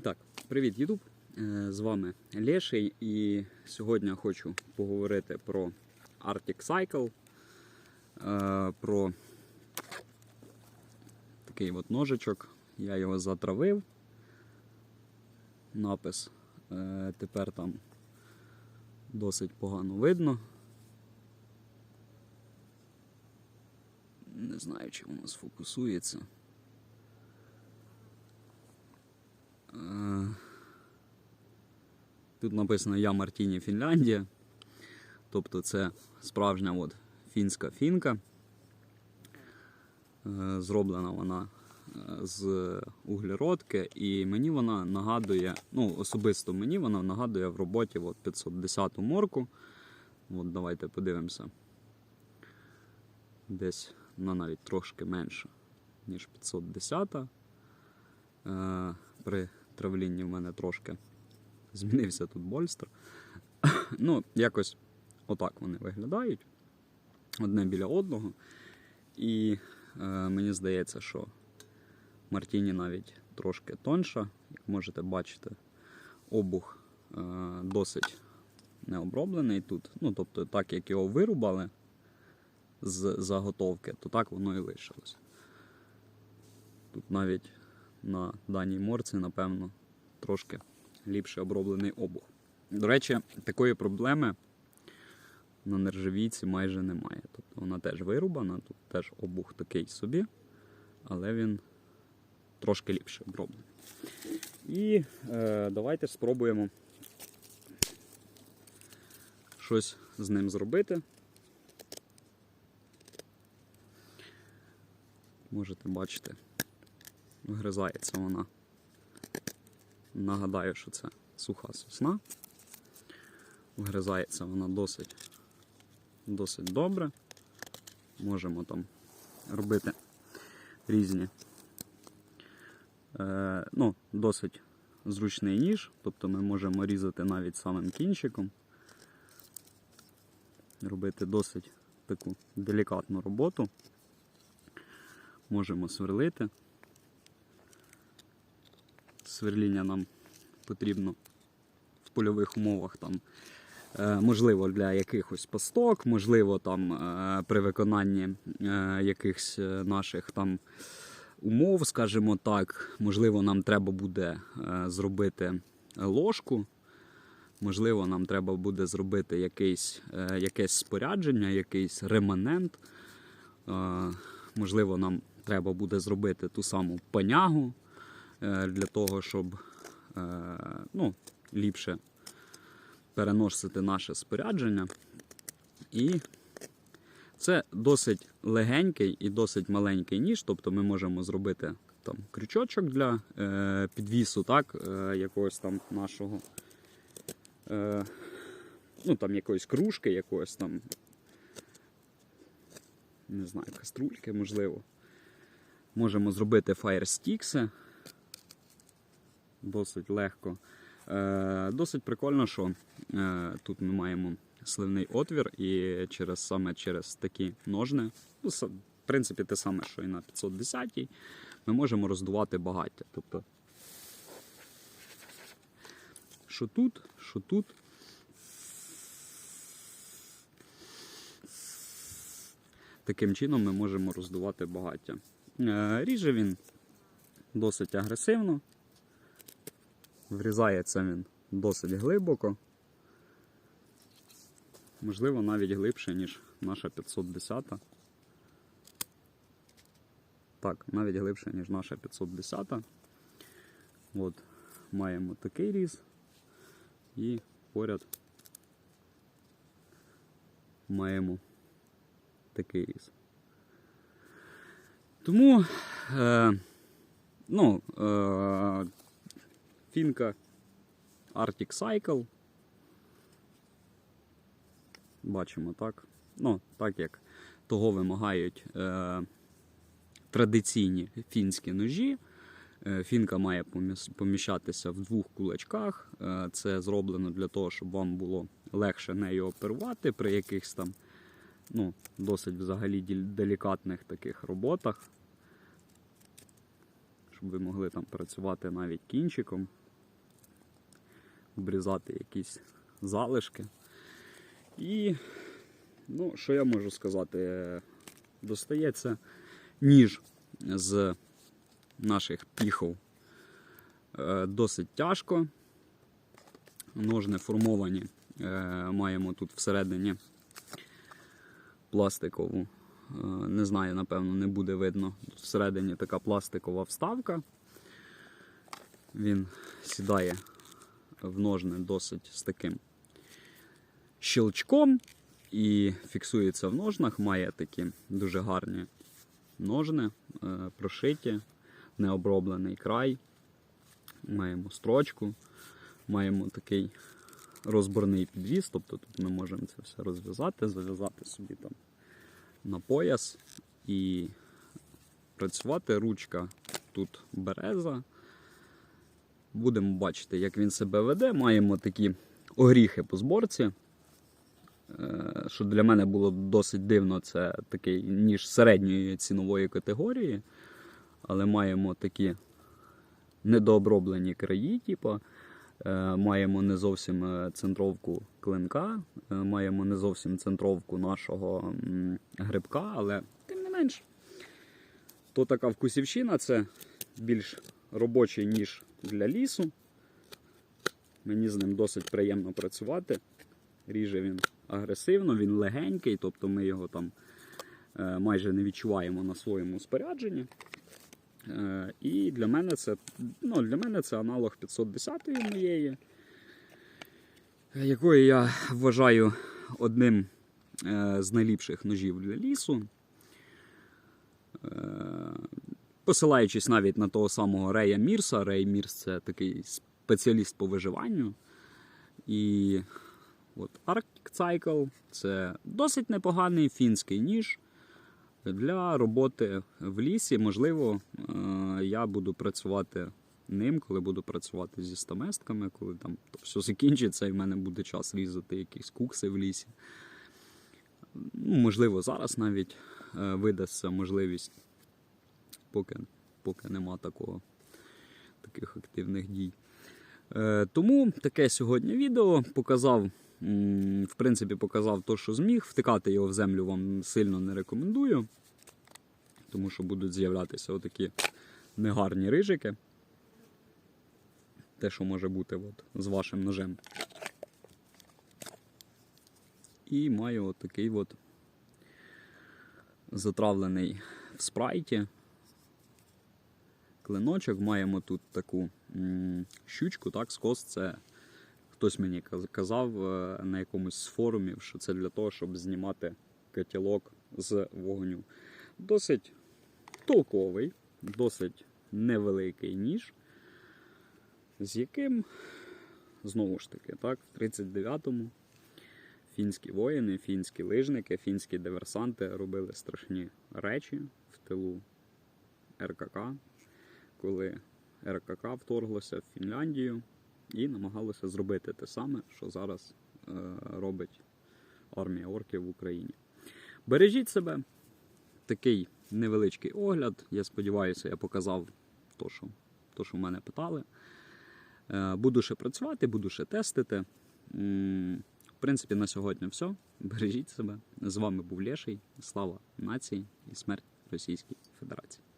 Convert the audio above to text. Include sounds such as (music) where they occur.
І так, привіт, Ютуб! Е, З вами Леший, і сьогодні хочу поговорити про Arctic Cycle, е, про такий от ножичок. Я його затравив. Напис е, тепер там досить погано видно. Не знаю, чи воно сфокусується. Тут написано Я Мартіні Фінляндія. Тобто це справжня от фінська фінка. Е, Зроблена вона е, з углеродки, і мені вона нагадує, ну особисто мені вона нагадує в роботі от 510 морку. От давайте подивимося. Десь вона навіть трошки менша, ніж 510. Е, При травлінні в мене трошки змінився тут больстер. (laughs) ну, якось отак вони виглядають. Одне біля одного. І е, мені здається, що Мартіні навіть трошки тонша. Як можете бачити, обух е, досить необроблений тут. Ну, тобто, так як його вирубали з заготовки, то так воно і лишилось. Тут навіть на даній морці, напевно, трошки ліпше оброблений обух. До речі, такої проблеми на нержавійці майже немає. Тобто вона теж вирубана, тут теж обух такий собі, але він трошки ліпше оброблений. І е, давайте спробуємо щось з ним зробити. Можете бачити, вгризається вона. Нагадаю, що це суха сосна. Вгризається вона досить, досить добре. Можемо там робити різні, е, ну, досить зручний ніж, тобто ми можемо різати навіть самим кінчиком, робити досить таку делікатну роботу. Можемо сверлити. Сверління нам потрібно в польових умовах там. е, Можливо, для якихось пасток, можливо, там е, при виконанні е, якихось наших там умов, скажімо так, можливо, нам треба буде зробити ложку, можливо, нам треба буде зробити якийсь, якесь спорядження, якийсь реманент. Можливо, нам треба буде зробити ту саму панягу для того, щоб е, ну, ліпше переносити наше спорядження. І це досить легенький і досить маленький ніж, тобто ми можемо зробити там крючочок для е, підвісу, так, е, якогось там нашого, е, ну там якоїсь кружки, якогось там, не знаю, каструльки, можливо. Можемо зробити фаєрстікси. Досить легко. Е, досить прикольно, що е, тут ми маємо сливний отвір, і через саме через такі ножни, ну, в принципі, те саме, що і на 510 ми можемо роздувати багаття. Тобто, що тут, що тут. Таким чином ми можемо роздувати багаття. Е, Ріже він досить агресивно. Врізається він досить глибоко. Можливо, навіть глибше, ніж наша 510. Так, навіть глибше, ніж наша 510. От, маємо такий різ. І поряд маємо такий різ. Тому, е, ну, е, фінка Arctic Cycle. Бачимо так. Ну, так як того вимагають е, традиційні фінські ножі. Е, Фінка має поміщатися в двох кулачках. Е, Це зроблено для того, щоб вам було легше нею оперувати при якихось там ну, досить взагалі делікатних таких роботах. Щоб ви могли там працювати навіть кінчиком. Обрізати якісь залишки. І, ну, що я можу сказати? Е, Достається ніж з наших піхов е, досить тяжко. Ножни формовані. Е, Маємо тут всередині пластикову. Не знаю, напевно, не буде видно. Всередині така пластикова вставка. Він сідає в ножни досить з таким щелчком і фіксується в ножнах. Має такі дуже гарні ножни, е, прошиті, необроблений край. Маємо строчку, маємо такий розборний підвіз, тобто тут ми можемо це все розв'язати, зав'язати собі там на пояс і працювати. Ручка тут береза. Будемо бачити, як він себе веде. Маємо такі огріхи по зборці. Е, Що для мене було досить дивно, це такий ніж середньої цінової категорії. Але маємо такі недооброблені краї, типу. Е, Маємо не зовсім е, центровку клинка, маємо не зовсім центровку нашого грибка, але тим не менш. То така вкусівщина, це більш робочий ніж для лісу. Мені з ним досить приємно працювати. Ріже він агресивно, він легенький, тобто ми його там е, майже не відчуваємо на своєму спорядженні. Е, І для мене це, ну, для мене це аналог 510 моєї, якої я вважаю одним е, з найліпших ножів для лісу. Посилаючись навіть на того самого Рея Мірса. Рей Мірс це такий спеціаліст по виживанню. І от Arctic Cycle це досить непоганий фінський ніж для роботи в лісі. Можливо, е, я буду працювати ним, коли буду працювати зі стаместками, коли там все закінчиться і в мене буде час різати якісь кукси в лісі. Ну, можливо, зараз навіть е, видасться можливість, поки, поки нема такого, таких активних дій. Е, Тому таке сьогодні відео показав, в принципі, показав те, що зміг. Втикати його в землю вам сильно не рекомендую, тому що будуть з'являтися отакі негарні рижики. Те, що може бути от, з вашим ножем. І маю отакий от затравлений в спрайті клиночок. Маємо тут таку щучку, так, скос. Це хтось мені казав е, на якомусь з форумів, що це для того, щоб знімати котілок з вогню. Досить толковий, досить невеликий ніж, з яким, знову ж таки, так, в 39-му фінські воїни, фінські лижники, фінські диверсанти робили страшні речі в тилу РКК, коли РКК вторглося в Фінляндію і намагалося зробити те саме, що зараз е, робить армія орків в Україні. Бережіть себе. Такий невеличкий огляд. Я сподіваюся, я показав то, що, то, що в мене питали. Е, Буду ще працювати, буду ще тестити. В принципі, на сьогодні все. Бережіть себе. З вами був Леший. Слава нації і смерть Російській Федерації.